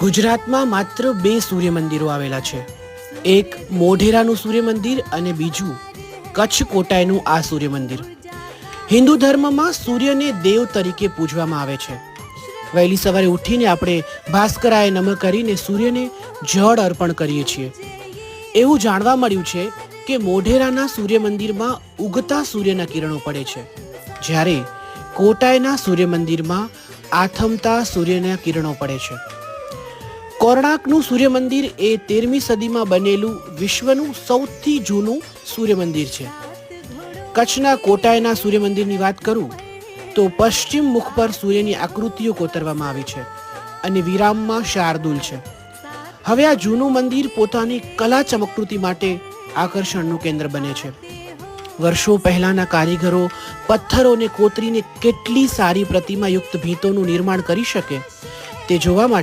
ગુજરાતમાં માત્ર બે સૂર્ય મંદિરો આવેલા છે. એક મોઢેરાનું સૂર્ય મંદિર અને બીજું કચ્છ કોટાયનું આ સૂર્ય મંદિર હિન્દુ ધર્મમાં સૂર્યને દેવ તરીકે પૂજવામાં આવે છે. વહેલી સવારે ઉઠીને આપણે ભાસ્કરાય નમ કરીને સૂર્યને જળ અર્પણ કરીએ છીએ. એવું જાણવા મળ્યું છે કે મોઢેરાના સૂર્ય મંદિરમાં ઉગતા સૂર્યના કિરણો પડે છે. જ્યારે કોટાયના સૂર્ય મંદિરમાં આથમતા સૂર્યના કિરણો પડે છે. કોર્ણાકનું સૂર્યમંદિર એ તેરમી સદીમાં બનેલું વિશ્વનું સૌથી જૂનું સૂર્યમંદિર છે. કચ્છના કોટાયના સૂર્યમંદિરની વાત કરું, તો પશ્ચિમ મુખ પર સૂર્યની આકૃતિઓ કોતરવામાં આવી છે અને વિરામમાં શાર્દુલ છે. હવે આ જૂનું મંદિર પોતાની કલા ચમકૃતિ માટે આકર્ષણનું કેન્દ્ર બને છે. વર્ષો પહેલાના કારીગરો પથ્થરોને કોતરીને કેટલી સારી પ્રતિમાયુક્ત ભીતોનું નિર્માણ કરી શકે તે જોવા માટે